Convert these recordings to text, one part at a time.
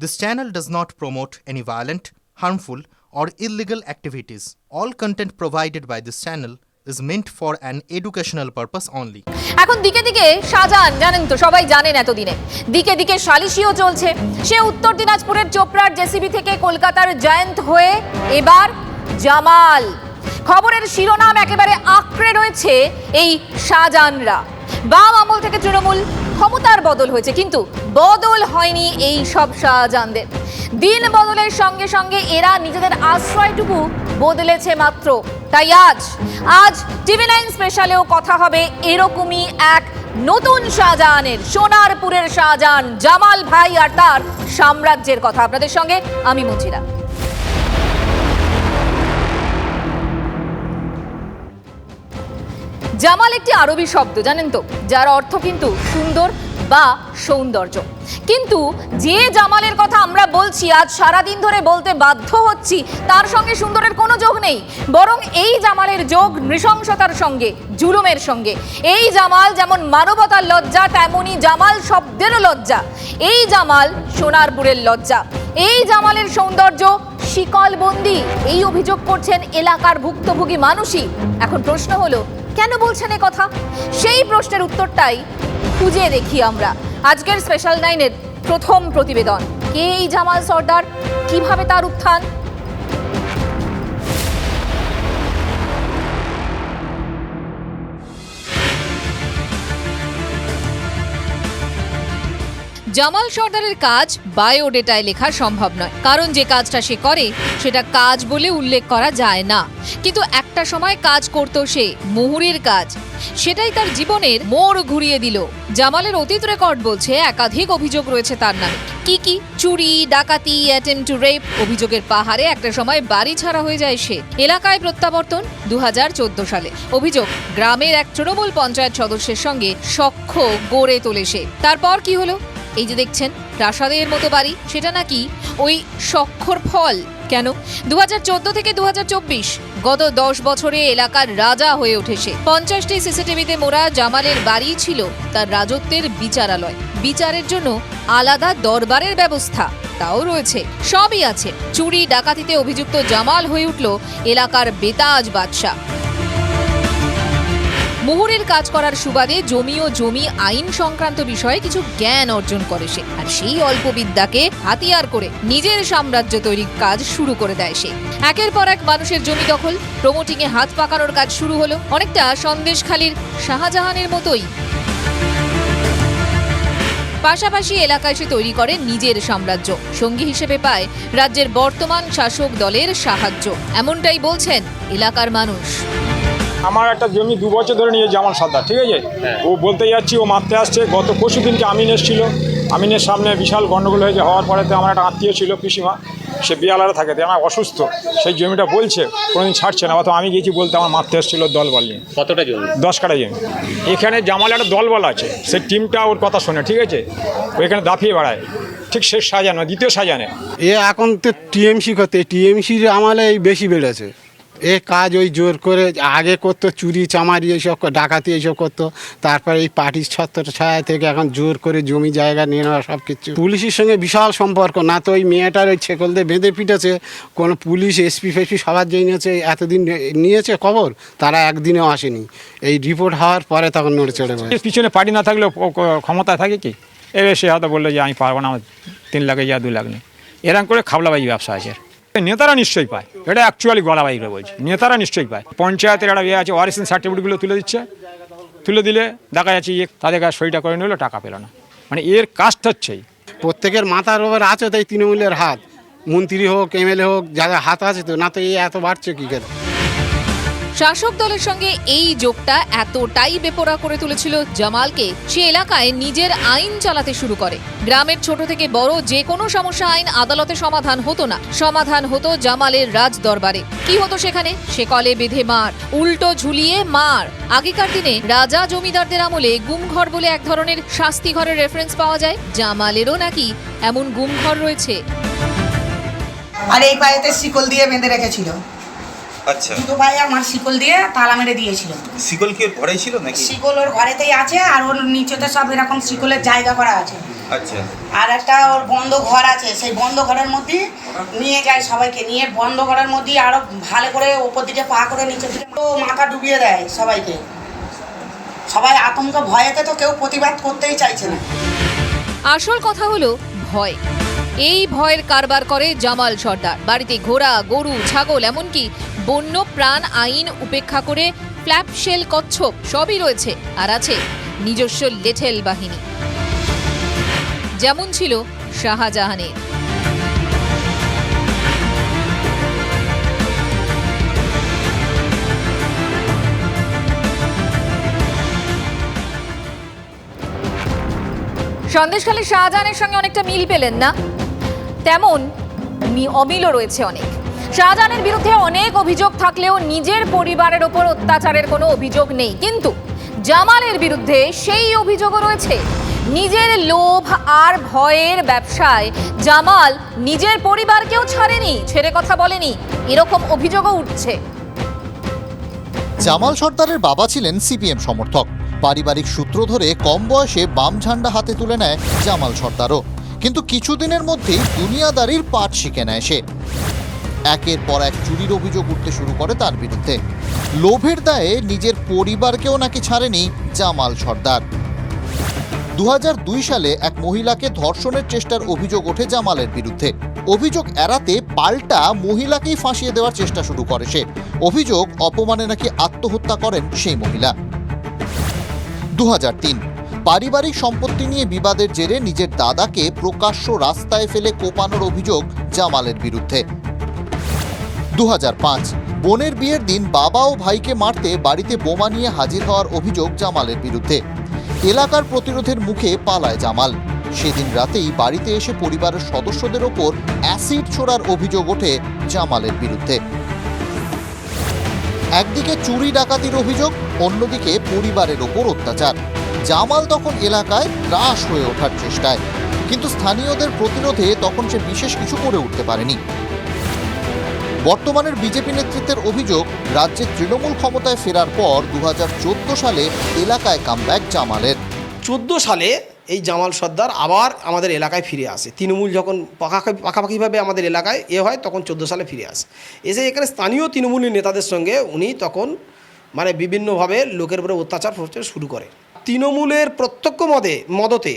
This channel does not promote any violent, harmful, or illegal activities. All content provided by this channel is meant for an educational purpose only. এখন দিকে দিকে শাহজাহান জানেন তো সবাই জানেন এতদিনে দিকে দিকে সালিশিও চলছে সে উত্তর দিনাজপুরের চোপড়ার জেসিবি থেকে কলকাতার জয়ন্ত হয়ে এবার জামাল খবরের শিরোনাম একেবারে আঁকড়ে রয়েছে এই শাহজাহানরা বাম আমল থেকে তৃণমূল ক্ষমতার বদল হয়েছে, কিন্তু বদল হয়নি এই সব শাহজাহানদের। দিন বদলের সঙ্গে সঙ্গে এরা নিজেদের আশ্রয়টুকু বদলেছে মাত্র। তাই আজ আজ টিভি নাইন স্পেশালেও কথা হবে এরকমই এক নতুন শাহজাহানের, সোনারপুরের শাহজাহান, জামাল ভাই আর তার সাম্রাজ্যের কথা। আপনাদের সঙ্গে আমি মুচিরা জামাল একটি আরবি শব্দ, জানেন তো, যার অর্থ কিন্তু সুন্দর বা সৌন্দর্য। কিন্তু যে জামালের কথা আমরা বলছি, আজ সারাদিন ধরে বলতে বাধ্য হচ্ছি, তার সঙ্গে সুন্দরের কোনো যোগ নেই। বরং এই জামালের যোগ নৃশংসতার সঙ্গে, জুলুমের সঙ্গে। এই জামাল যেমন মানবতার লজ্জা তেমনই জামাল শব্দেরও লজ্জা। এই জামাল সোনারপুরের লজ্জা। এই জামালের সৌন্দর্য শিকলবন্দি, এই অভিযোগ করছেন এলাকার ভুক্তভোগী মানুষই। এখন প্রশ্ন হলো কেন বলছেন কথা? সেই প্রশ্নের উত্তরটাই খুঁজে দেখি আমরা। আজকের স্পেশাল নাইনের প্রথম প্রতিবেদন। কে এই জামাল সর্দার? কীভাবে তার উত্থান? জামাল সর্দারের কাজ বায়োডেটায় লেখা সম্ভব নয়। কারণ যে কাজটা সে করে, সেটা কাজ বলে উল্লেখ করা যায় না। কিন্তু একটা সময় কাজ করত সে, মুহুরের কাজ। সেটাই তার জীবনের মোড় ঘুরিয়ে দিল। জামালের অতীত রেকর্ড বলছে একাধিক অভিযোগ রয়েছে তার নামে। কি কি? চুরি, ডাকাতি অ্যাটেম্প টু রেপ অভিযোগের পাহাড়ে একটা সময় বাড়ি ছাড়া হয়ে যায় সে। এলাকায় প্রত্যাবর্তন দু হাজার চোদ্দ সালে। অভিযোগ, গ্রামের এক তৃণমূল পঞ্চায়েত সদস্যের সঙ্গে সখ্য গড়ে তোলে সে। তারপর কি হলো? এই যে দেখছেন প্রাসাদের মতো বাড়ি, সেটা নাকি ওই সক্ষর ফল? কেন? দু হাজার চোদ্দ থেকে দুহাজার চব্বিশ, গত দশ বছরে এলাকার রাজা হয়ে উঠেছে। পঞ্চাশটি সিসিটিভিতে মোড়া জামালের বাড়ি ছিল, তার রাজত্বের বিচারালয়। বিচারের জন্য আলাদা দরবারের ব্যবস্থা, তাও রয়েছে। সবই আছে। চুরি, ডাকাতিতে অভিযুক্ত জামাল হয়ে উঠল এলাকার বেতাজ বাদশাহ। মুহুরের কাজ করার সুবাদে জমি ও জমি আইন সংক্রান্ত বিষয়ে কিছু জ্ঞান অর্জন করে সে। আর সেই অল্প বিদ্যাকে হাতিয়ার করে নিজের সাম্রাজ্য তৈরির কাজ শুরু করে দেয় সে। একের পর এক মানুষের জমি দখল প্রমোটিং এ হাত পাকানোর কাজ শুরু হলো। অনেকটা সন্দেশখালীর শাহজাহানের মতোই। পাশাপাশি এলাকায় সে তৈরি করে নিজের সাম্রাজ্য। সঙ্গী হিসেবে পায় রাজ্যের বর্তমান শাসক দলের সাহায্য। এমনটাই বলছেন এলাকার মানুষ। আমার একটা জমি দু বছর ধরে নিয়ে জামাল সর্দার ঠিক আছে? ও বলতে যাচ্ছি ও মারতে আসছে। গত পরশু দিনকে আমিন এসেছিল। আমিনের সামনে বিশাল গণ্ডগোল হয়েছে হওয়ার পরে তো আমার একটা আত্মীয় ছিল পিসিমা। সে বিয়ালারে থাকে তো আমার অসুস্থ। সেই জমিটা বলছে কোনোদিন ছাড়ছে না অথবা আমি গেছি বলতে আমার মারতে এসেছিল দল বল নিয়ে। কতটা জমি? দশ কাটা জমি। এখানে জামাল একটা দল বল আছে সেই টিমটা ওর কথা শোনে ঠিক আছে? ও এখানে দাফিয়ে বেড়ায়। ঠিক শেষ সাজানো দ্বিতীয় সাজানে। এ এখন তো টিএমসি করতে টিএমসির আমলে এই বেশি বেড়েছে। এ কাজ ওই জোর করে আগে করতো, চুরি চামারি এইসব ডাকাতি এইসব করতো। তারপরে এই পার্টির ছত্র ছায়া থেকে এখন জোর করে জমি জায়গা নিয়ে নেওয়া সব কিছু। পুলিশের সঙ্গে বিশাল সম্পর্ক। না তো ওই মেয়েটার ওই ছেকল দিয়ে বেঁধে পিটেছে, কোনো পুলিশ, এসপি ফেসপি সবার যেই নিয়েছে, এতদিন নিয়েছে খবর, তারা একদিনেও আসেনি। এই রিপোর্ট হওয়ার পরে তখন নড়ে চড়ে পিছনে পার্টি না থাকলেও ক্ষমতা থাকে কি? এবার সে হয়তো বলল যে, আমি পারব না, আমার তিন লাখে যা দু লাখ নেই। এরকম করে খাবলাবাজি ব্যবসা আছে। নেতারা নিশ্চয়ই পায়। এটা অ্যাকচুয়ালি গলা বাইরে বলছি। নেতারা নিশ্চয়ই পায়। পঞ্চায়েতের একটা ইয়ে আছে ওয়ারিসিন সার্টিফিকেটগুলো তুলে দিচ্ছে। তুলে দিলে দেখা যাচ্ছে ইয়ে তাদের কাছে সইটা করে নিলে, টাকা পেল না। মানে এর কাজটা হচ্ছেই প্রত্যেকের মাথার ওপর আছে, তাই তৃণমূলের হাত। মন্ত্রী হোক, এমএলএ হোক, যাদের হাত আছে তো, না তো এই এত বাড়ছে কী করে? শাসক দলের সঙ্গে এই যোগটা এতটাই বেপরা করে তুলেছিল জামালকে। সে এলাকায় নিজের আইন চালাতে শুরু করে। গ্রামের ছোট থেকে বড় যে কোনো সমস্যা আইন আদালতে সমাধান হতো না। সমাধান হতো জামালের রাজ দরবারে কি হতো সেখানে? সে কলে বেঁধে মার, উল্টো ঝুলিয়ে মার। আগেকার দিনে রাজা জমিদারদের আমলে গুমঘর বলে এক ধরনের শাস্তি ঘরের রেফারেন্স পাওয়া যায়। জামালেরও নাকি এমন গুমঘর রয়েছে। আর এই পায়েতে শিকল দিয়ে বেঁধে রেখেছিল। আচ্ছা। দুটো ভাই আমার শিকল দিয়ে তালা মেরে দিয়েছিল। শিকল কি ওর ঘরেই ছিল নাকি? শিকল ওর ঘরেতেই আছে আর ওর নিচেতে সব এরকম শিকলের জায়গা করা আছে। আচ্ছা। আর একটা ওর বন্ধ ঘর আছে সেই বন্ধ ঘরের মধ্যে নিয়ে যায় সবাইকে নিয়ে বন্ধ ঘরের মধ্যে আরও ভালো করে ওপর দিকে পা করে নিচের দিকে তো মাথা ডুবিয়ে দেয় সবাইকে। সবাই আতঙ্ক ভয়েতে তো কেউ প্রতিবাদ করতেই চাইছে না। আসল কথা হলো ভয়। এই ভয়ের কারবার করে জামাল সর্দার। বাড়িতে ঘোড়া, গরু, ছাগল, এমনকি বন্য প্রাণ আইন উপেক্ষা করে ফ্ল্যাপশেল কচ্ছপ সবই রয়েছে আর আছে নিজস্ব লেঠেল বাহিনী। যেমন ছিল শাহজাহানের। সন্দেশখালী শাহজাহানের সঙ্গে অনেকটা মিল পেলেন না? তেমন অমিলও রয়েছে অনেক। শাহজাহানের বিরুদ্ধে অনেক অভিযোগ থাকলেও নিজের পরিবারের ওপর অত্যাচারের কোনো অভিযোগ নেই। কিন্তু জামালের বিরুদ্ধে সেই অভিযোগও রয়েছে। নিজের লোভ আর ভয়ের ব্যবসায় জামাল নিজের পরিবারকেও ছাড়েনি, ছেড়ে কথা বলেনি। এরকম অভিযোগও উঠছে। জামাল সর্দারের বাবা ছিলেন সিপিএম সমর্থক। পারিবারিক সূত্র ধরে কম বয়সে বাম ঝান্ডা হাতে তুলে নেয় জামাল সর্দারও। কিন্তু কিছুদিনের মধ্যেই দুনিয়াদারির পাঠ শিখে নেয় সে। একের পর এক চুরির অভিযোগ উঠতে শুরু করে তার বিরুদ্ধে। লোভের দায়ে নিজের পরিবারকেও নাকি ছাড়েনি জামাল সর্দার। দু হাজার দুই সালে এক মহিলাকে ধর্ষণের চেষ্টার অভিযোগ ওঠে জামালের বিরুদ্ধে। অভিযোগ এড়াতে পাল্টা মহিলাকেই ফাঁসিয়ে দেওয়ার চেষ্টা শুরু করে সে। অভিযোগ, অপমানে নাকি আত্মহত্যা করেন সেই মহিলা। দু হাজার তিন পারিবারিক সম্পত্তি নিয়ে বিবাদের জেরে নিজের দাদাকে প্রকাশ্য রাস্তায় ফেলে কোপানোর অভিযোগ জামালের বিরুদ্ধে। দুহাজার পাঁচ, বোনের বিয়ের দিন বাবা ও ভাইকে মারতে বাড়িতে বোমা নিয়ে হাজির হওয়ার অভিযোগ জামালের বিরুদ্ধে। এলাকার প্রতিরোধের মুখে পালায় জামাল। সেদিন রাতেই বাড়িতে এসে পরিবারের সদস্যদের ওপর অ্যাসিড ছোড়ার অভিযোগ ওঠে জামালের বিরুদ্ধে। একদিকে চুরি ডাকাতির অভিযোগ, অন্যদিকে পরিবারের ওপর অত্যাচার। জামাল তখন এলাকায় ত্রাস হয়ে ওঠার চেষ্টায়। কিন্তু স্থানীয়দের প্রতিরোধে তখন সে বিশেষ কিছু করে উঠতে পারেনি। বর্তমানের বিজেপি নেতৃত্বের অভিযোগ, রাজ্যে তৃণমূল ক্ষমতায় ফেরার পর দু হাজার চোদ্দ সালে এলাকায় কামব্যাক জামালের। চোদ্দ সালে এই জামাল সর্দার আবার আমাদের এলাকায় ফিরে আসে। তৃণমূল যখন পাকাপাকি, পাকাপাকিভাবে আমাদের এলাকায় এ হয়, তখন চোদ্দ সালে ফিরে আসে। এসে এখানে স্থানীয় তৃণমূলী নেতাদের সঙ্গে উনি তখন মানে বিভিন্নভাবে লোকের উপরে অত্যাচার শুরু করে। তৃণমূলের প্রত্যক্ষ মদে, মদতে।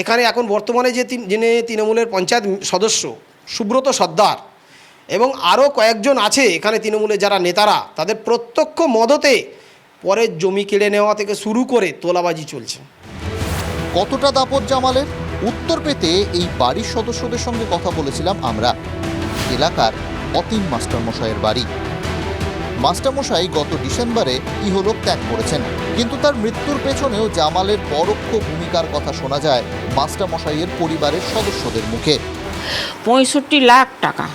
এখানে এখন বর্তমানে যে যিনি তৃণমূলের পঞ্চায়েত সদস্য, সুব্রত সর্দার এবং আরও কয়েকজন আছে এখানে তৃণমূলের যারা নেতারা, তাদের প্রত্যক্ষ মদতে পরের জমি কেড়ে নেওয়া থেকে শুরু করে তোলাবাজি চলছে। কতটা দাপট জামালের? উত্তর পেতে এই বাড়ির সদস্যদের সঙ্গে কথা বলেছিলাম আমরা। এলাকার অতীন মাস্টারমশাইয়ের বাড়ি। মাস্টারমশাই গত ডিসেম্বরে ইহলোক ত্যাগ করেছেন। কিন্তু তার মৃত্যুর পেছনেও জামালের পরোক্ষ ভূমিকার কথা শোনা যায় মাস্টারমশাইয়ের পরিবারের সদস্যদের মুখে। পঁয়ষট্টি লাখ টাকা।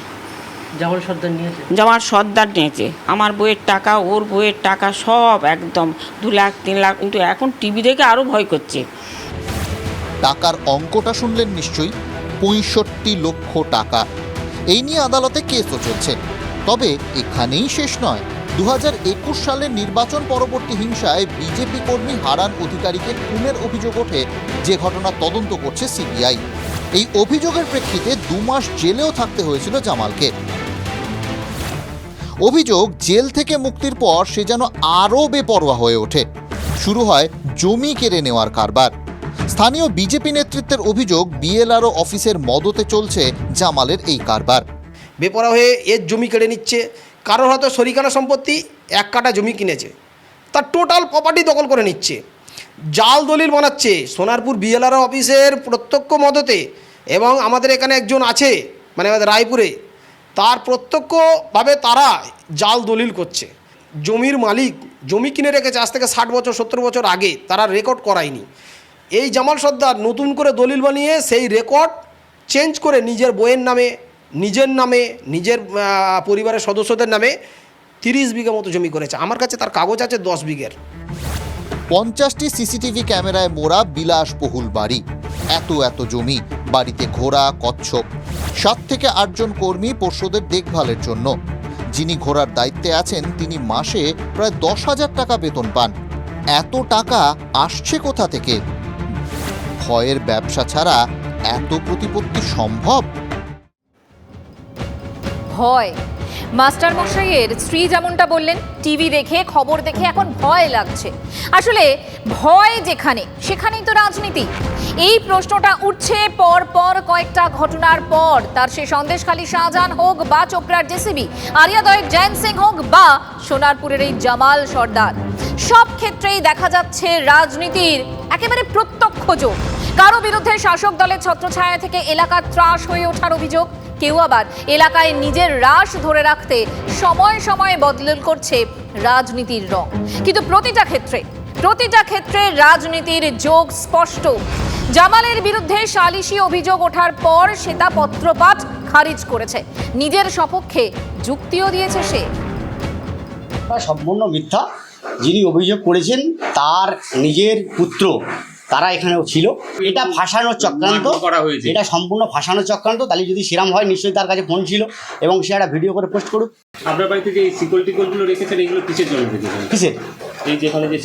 জামাল সর্দার নিয়েছে? জামার সর্দার নিয়েছে। আমার বইয়ের টাকা ওর বইয়ের টাকা সব একদম দু লাখ তিন লাখ কিন্তু এখন টিভি দেখে আরও ভয় করছে। টাকার অঙ্কটা শুনলেন নিশ্চয়ই? পঁয়ষট্টি লক্ষ টাকা। এই নিয়ে আদালতে কেসও চলছে। তবে এখানেই শেষ নয়। দু সালের নির্বাচন পরবর্তী হিংসায় বিজেপি কর্মী হারান অধিকারীকে খুনের অভিযোগ ওঠে। যে ঘটনা তদন্ত করছে সিবিআই। এই অভিযোগের প্রেক্ষিতে দু মাস জেলেও থাকতে হয়েছিল জামালকে। অভিযোগ, জেল থেকে মুক্তির পর সে যেন আরও বেপরোয়া হয়ে ওঠে। শুরু হয় জমি কেড়ে নেওয়ার কারবার। স্থানীয় বিজেপি নেতৃত্বের অভিযোগ, বিএলআরও অফিসের মদতে চলছে জামালের এই কারবার। বেপরা হয়ে এর জমি কেড়ে নিচ্ছে। কারোর হয়তো শরিকানা সম্পত্তি, এক কাটা জমি কিনেছে। তার টোটাল প্রপার্টি দখল করে নিচ্ছে। জাল দলিল বানাচ্ছে। সোনারপুর বিএলআর অফিসের প্রত্যক্ষ মদতে এবং আমাদের এখানে একজন আছে মানে আমাদের রায়পুরে, তার প্রত্যক্ষভাবে তারা জাল দলিল করছে। জমির মালিক জমি কিনে রেখেছে আজ থেকে ষাট বছর, সত্তর বছর আগে, তারা রেকর্ড করায়নি। এই জামাল সর্দার নতুন করে দলিল বানিয়ে সেই রেকর্ড চেঞ্জ করে নিজের বইয়ের নামে নিজের নামে, নিজের পরিবারের সদস্যদের নামে তিরিশ বিঘা মতো জমি করেছে। আমার কাছে তার কাগজ আছে দশ বিঘের। পঞ্চাশটি সিসিটিভি ক্যামেরায় মোড়া বিলাসবহুল বাড়ি। এত এত জমি, বাড়িতে ঘোড়া, কচ্ছপ। সাত থেকে আটজন কর্মী পশুদের দেখভালের জন্য। যিনি ঘোরার দায়িত্বে আছেন, তিনি মাসে প্রায় দশ হাজার টাকা বেতন পান। এত টাকা আসছে কোথা থেকে? ভয়ের ব্যবসা ছাড়া এত প্রতিপত্তি সম্ভব? ভয়। মাস্টার মশাইয়ের স্ত্রী যেমনটা বললেন, টিভি দেখে, খবর দেখে এখন ভয় লাগছে। আসলে ভয় যেখানে, সেখানেই তো রাজনীতি। এই প্রশ্নটা উঠছে পর পর কয়েকটা ঘটনার পর। তার সে সন্দেশখালী শাহজাহান হোক বা চোপড়ার জেসিবি আরিয়াদয়ের জয়ন সিং হোক বা সোনারপুরের এই জামাল সর্দার। সব ক্ষেত্রেই দেখা যাচ্ছে রাজনীতির একেবারে প্রত্যক্ষ যোগ কারও বিরুদ্ধে শাসক দলের ছত্রছায়া থেকে এলাকার ত্রাস হয়ে ওঠার অভিযোগ। কেউ আবার এলাকায় নিজের রাশ ধরে রাখতে সময় সময়ে বদল করছে রাজনীতির রং। কিন্তু প্রতিটা ক্ষেত্রে প্রতিটা ক্ষেত্রে রাজনীতির যোগ স্পষ্ট। জামালের বিরুদ্ধে সালিশি অভিযোগ ওঠার পর সেটা পত্রপাঠ খারিজ করেছে। নিজের সপক্ষে যুক্তিও দিয়েছে সে। সম্পূর্ণ মিথ্যা। যিনি অভিযোগ করেছেন, তার নিজের পুত্র তারা এখানেও ছিল। এটা ফাঁসানোর চক্রান্ত। করা হয়েছে। এটা সম্পূর্ণ ফাঁসানোর চক্রান্ত। তাহলে যদি সেরাম হয় নিশ্চয়ই তার কাছে ফোন ছিল এবং সে একটা ভিডিও করে পোস্ট করুক। আপনার বাড়িতে যে শিকল টিকলগুলো রেখেছেন এগুলো কিসের জন্য রেখেছেন? কিসের?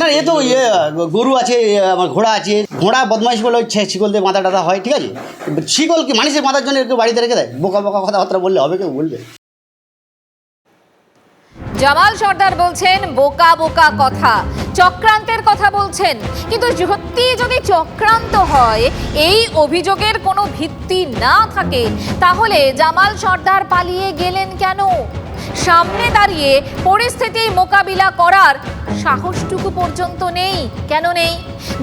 না এ তো ইয়ে গরু আছে আমার ঘোড়া আছে। ঘোড়া বদমাইশ বলে শিকল দিয়ে মাথা টাথা হয় ঠিক আছে? শিকল কি মানুষের মাথার জন্য কেউ বাড়িতে রেখে দেয়? বোকা বোকা কথাবার্তা বললে হবে কেউ? বলবে। জামাল সর্দার বলছেন, বোকা বোকা কথা। চক্রান্তের কথা বলছেন। কিন্তু সত্যি যদি চক্রান্ত হয়, এই অভিযোগের কোনো ভিত্তি না থাকে, তাহলে জামাল সর্দার পালিয়ে গেলেন কেন? সামনে দাঁড়িয়ে পরিস্থিতি মোকাবিলা করার সাহসটুকু পর্যন্ত নেই। কেন নেই?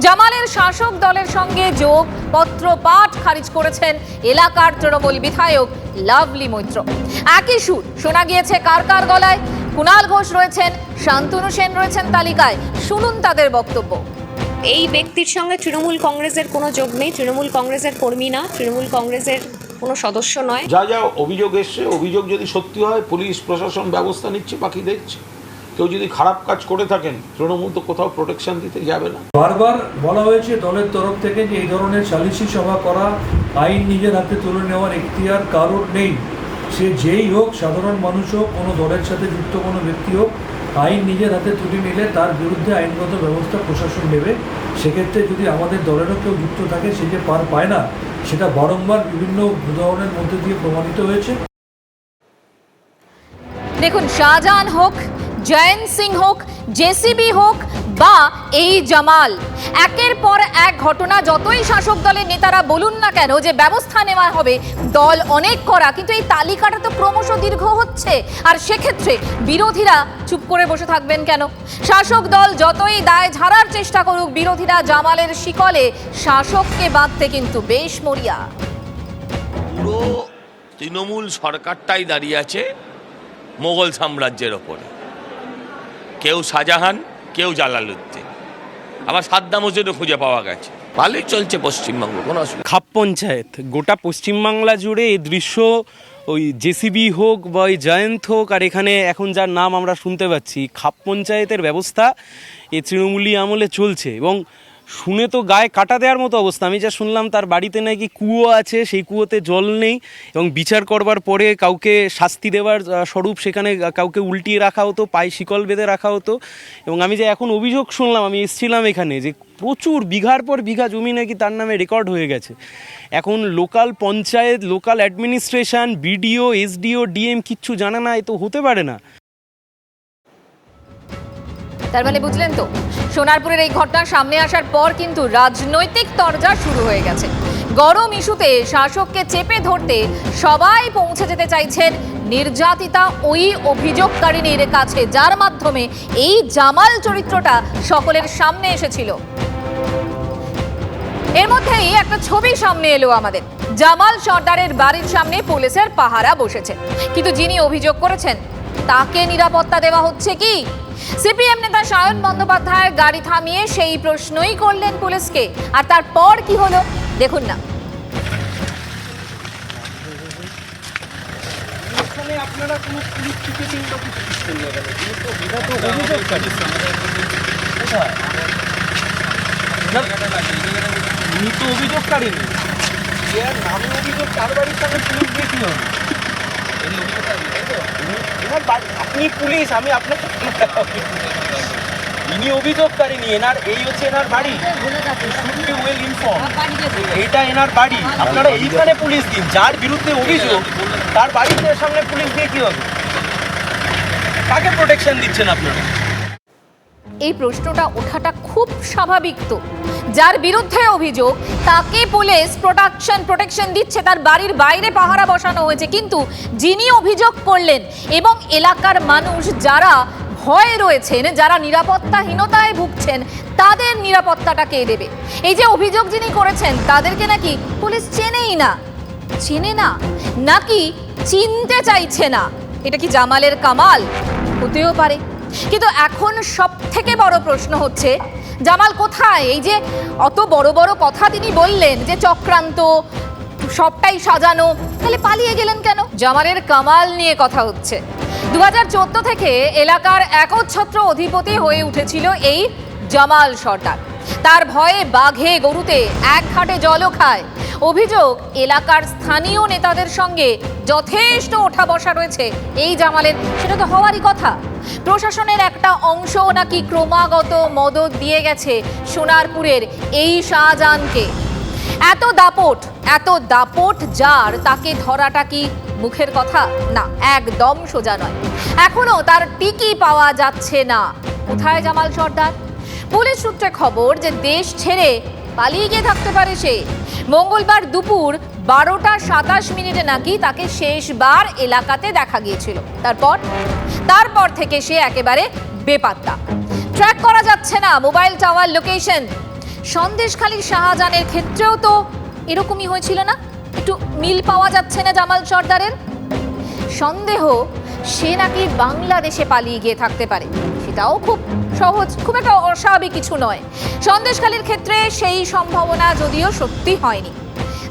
জামালের শাসক দলের সঙ্গে যোগ পত্র পাঠ খারিজ করেছেন এলাকার তৃণমূল বিধায়ক লাভলি মৈত্র। একই সুর শোনা গিয়েছে কার কার গলায়? কুণাল ঘোষ রয়েছেন শান্তনু সেন রয়েছেন তালিকায়। শুনুন তাদের বক্তব্য। এই ব্যক্তির সঙ্গে তৃণমূল কংগ্রেসের কোনো যোগ নেই। তৃণমূল কংগ্রেসের কর্মী না তৃণমূল কংগ্রেসের কোনো সদস্য নয়। যা যা অভিযোগ এসছে অভিযোগ যদি সত্যি হয় পুলিশ প্রশাসন ব্যবস্থা নিচ্ছে বাকি দেখছে। কেউ যদি খারাপ কাজ করে থাকেন তৃণমূল তো কোথাও প্রোটেকশন দিতে যাবে না। বারবার বলা হয়েছে দলের তরফ থেকে যে এই ধরনের সালিসি সভা করা আইন নিজের হাতে তুলে নেওয়ার এখতিয়ার কারোর নেই। সে যেই হোক, সাধারণ মানুষ হোক, কোনো দলের সাথে যুক্ত কোনো ব্যক্তি হোক, আইন নিজের হাতে তুলে নিলে তার বিরুদ্ধে আইনগত ব্যবস্থা প্রশাসন নেবে। সেক্ষেত্রে যদি আমাদের দলেরও কেউ যুক্ত থাকে, সে যে পার পায় না, সেটা বারংবার বিভিন্ন উদাহরণের মধ্যে দিয়ে প্রমাণিত হয়েছে। দেখুন, শাহজাহান হোক জয়ন্ত সিং হোক জেসিবি হোক বা এই জামাল, একের পর এক ঘটনা যতই শাসক দলের নেতারা বলুন না কেন যে ব্যবস্থা নেওয়া হবে, দল অনেক করা কিন্তু এই তালিকাটা তো ক্রমশ দীর্ঘ হচ্ছে। আর সেক্ষেত্রে বিরোধীরা চুপ করে বসে থাকবেন কেন? শাসক দল যতই দায় ঝাড়ার চেষ্টা করুক, বিরোধীরা জামালের শিকলে শাসককে বাঁধতে কিন্তু বেশ মরিয়া। পুরো তৃণমূল সরকারটাই দাঁড়িয়ে আছে মোগল সাম্রাজ্যের ওপরে। কেউ শাহজাহান, কেউ জালালুদ্দিন আবার সাদ্দাম হোসেনও খুঁজে পাওয়া গেছে। ভালোই চলছে পশ্চিমবঙ্গ, কোনো অসুবিধা খাপ পঞ্চায়েত, গোটা পশ্চিমবাংলা জুড়ে এই দৃশ্য, ওই জেসিবি হোক বা ওই জয়ন্ত হোক, আর এখানে এখন যার নাম আমরা শুনতে পাচ্ছি, খাপ পঞ্চায়েতের ব্যবস্থা এই তৃণমূলী আমলে চলছে এবং শুনে তো গায়ে কাটা দেওয়ার মতো অবস্থা। আমি যা শুনলাম, তার বাড়িতে নাকি কুয়ো আছে, সেই কুয়োতে জল নেই এবং বিচার করবার পরে কাউকে শাস্তি দেওয়ার স্বরূপ সেখানে কাউকে উল্টিয়ে রাখা হতো, পায়ে শিকল বেঁধে রাখা হতো এবং আমি যে এখন অভিযোগ শুনলাম, আমি এসেছিলাম এখানে যে প্রচুর বিঘার পর বিঘা জমি নাকি তার নামে রেকর্ড হয়ে গেছে। এখন local panchayat, local administration, BDO, SDO, DM কিচ্ছু জানে না, এ তো হতে পারে না। তার মানে বুঝলেন তো, সোনারপুরের এই ঘটনা সামনে আসার পর কিন্তু রাজনৈতিক তরজা শুরু হয়ে গেছে। গরম ইস্যুতে শাসককে চেপে ধরতে সবাই পৌঁছে যেতে চাইছেন নির্যাতিতা ওই অভিযোগকারিনীর কাছে, যার মাধ্যমে এই জামাল চরিত্রটা সকলের সামনে এসেছিল। এর মধ্যেই একটা ছবি সামনে এলো আমাদের। জামাল সর্দারের বাড়ির সামনে পুলিশের পাহারা বসেছে। কিন্তু যিনি অভিযোগ করেছেন তাকে নিরাপত্তা দেওয়া হচ্ছে কি? সিপিএম নেতা সায়ন বন্দ্যোপাধ্যায় গাড়ি থামিয়ে সেই প্রশ্নই করলেন পুলিশকে। আর তারপর কি হলো? দেখুন না। আপনারা কোনো পুলিশ উনি তো অভিযোগকারী নেই। নামে অভিযোগ কার বাড়ির সামনে পুলিশ গিয়েছিল। আপনি পুলিশ, আমি আপনাকে ইনি অভিযোগকারী নিয়ে এনার, এই হচ্ছে এনার বাড়ি। ওয়েল ইনফর্ম এটা এনার বাড়ি। আপনারা এইখানে পুলিশ দিন, যার বিরুদ্ধে অভিযোগ, তার বাড়িতে সামনে পুলিশ দিয়ে কি হবে? কাকে প্রোটেকশন দিচ্ছেন আপনারা? এই প্রশ্নটা ওঠাটা খুব স্বাভাবিক তো। যার বিরুদ্ধে অভিযোগ, তাকে পুলিশ প্রোটেকশন প্রোটেকশন দিচ্ছে, তার বাড়ির বাইরে পাহারা বসানো হয়েছে। কিন্তু যিনি অভিযোগ করলেন এবং এলাকার মানুষ যারা ভয়ে রয়েছেন, যারা নিরাপত্তাহীনতায় ভুগছেন, তাদের নিরাপত্তাটা কে দেবে? এই যে অভিযোগ যিনি করেছেন, তাদেরকে নাকি পুলিশ চেনেই না? চেনে না? নাকি চিনতে চাইছে না? এটা কি জামালের কামাল? হতেও পারে। কিন্তু এখন সব থেকে বড় প্রশ্ন হচ্ছে, জামাল কোথায়? এই যে অত বড় বড় কথা তিনি বললেন যে চক্রান্ত, সবটাই সাজানো, তাহলে পালিয়ে গেলেন কেন? জামালের কামাল নিয়ে কথা হচ্ছে। দু হাজার চোদ্দ থেকে এলাকার একচ্ছত্র অধিপতি হয়ে উঠেছিল এই জামাল সর্দার তার ভয়ে বাঘে গরুতে এক ঘাটে জলও খায়। অভিযোগ, এলাকার স্থানীয় নেতাদের সঙ্গে যথেষ্ট ওঠা বসা রয়েছে। এই জামালের, সেটা তো হওয়ারই কথা। প্রশাসনের একটা অংশ নাকি ক্রমাগত মদত দিয়ে গেছে সোনারপুরের এই শাহজাহানকে। এত দাপট এত দাপট যার, তাকে ধরাটা কি মুখের কথা? না, একদম সোজা নয়। এখনও তার টিকি পাওয়া যাচ্ছে না। কোথায় জামাল সর্দার? পুলিশ সূত্রে খবর যে দেশ ছেড়ে পালিয়ে গিয়ে থাকতে পারে সে। মঙ্গলবার দুপুর বারোটা সাতাশ মিনিটে নাকি তাকে শেষবার এলাকাতে দেখা গিয়েছিল। তারপর তারপর থেকে সে একেবারে বেপাত্তা। ট্র্যাক করা যাচ্ছে না, মোবাইল টাওয়ার লোকেশন। সন্দেশখালী শাহজাহানের ক্ষেত্রেও তো এরকমই হয়েছিল না? একটু মিল পাওয়া যাচ্ছে না জামাল সর্দারের? সন্দেহ সে নাকি বাংলাদেশে পালিয়ে গিয়ে থাকতে পারে। সেটাও খুব সহজ, খুব একটা অস্বাভাবিক কিছু নয়। সন্দেশখালীর ক্ষেত্রে সেই সম্ভাবনা যদিও সত্যি হয়নি।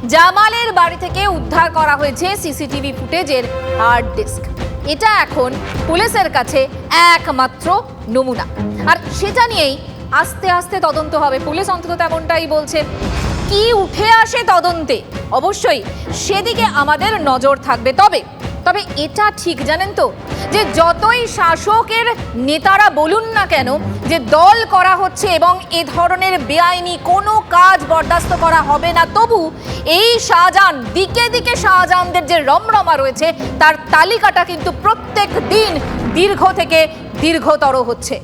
জামালের বাড়ি থেকে উদ্ধার করা হয়েছে সিসিটিভি ফুটেজের হার্ড ডিস্ক। এটা এখন পুলিশের কাছে একমাত্র নমুনা। আর সেটা নিয়েই আস্তে আস্তে তদন্ত হবে। পুলিশ অন্তত তেমনটাই বলছে, কি উঠে আসে তদন্তে? অবশ্যই সেদিকে আমাদের নজর থাকবে। তবে তবে এটা ঠিক জানেন তো, যে যতই শাসকের নেতারা বলুন না কেন, যে দল করা হচ্ছে এবং এ ধরনের বেআইনি কোনো কাজ বরদাস্ত করা হবে না, তবু এই শাহজাহান, দিকে দিকে শাহজাহানদের যে রমরমা রয়েছে, তার তালিকাটা কিন্তু প্রত্যেক দিন দীর্ঘ থেকে দীর্ঘতর হচ্ছে।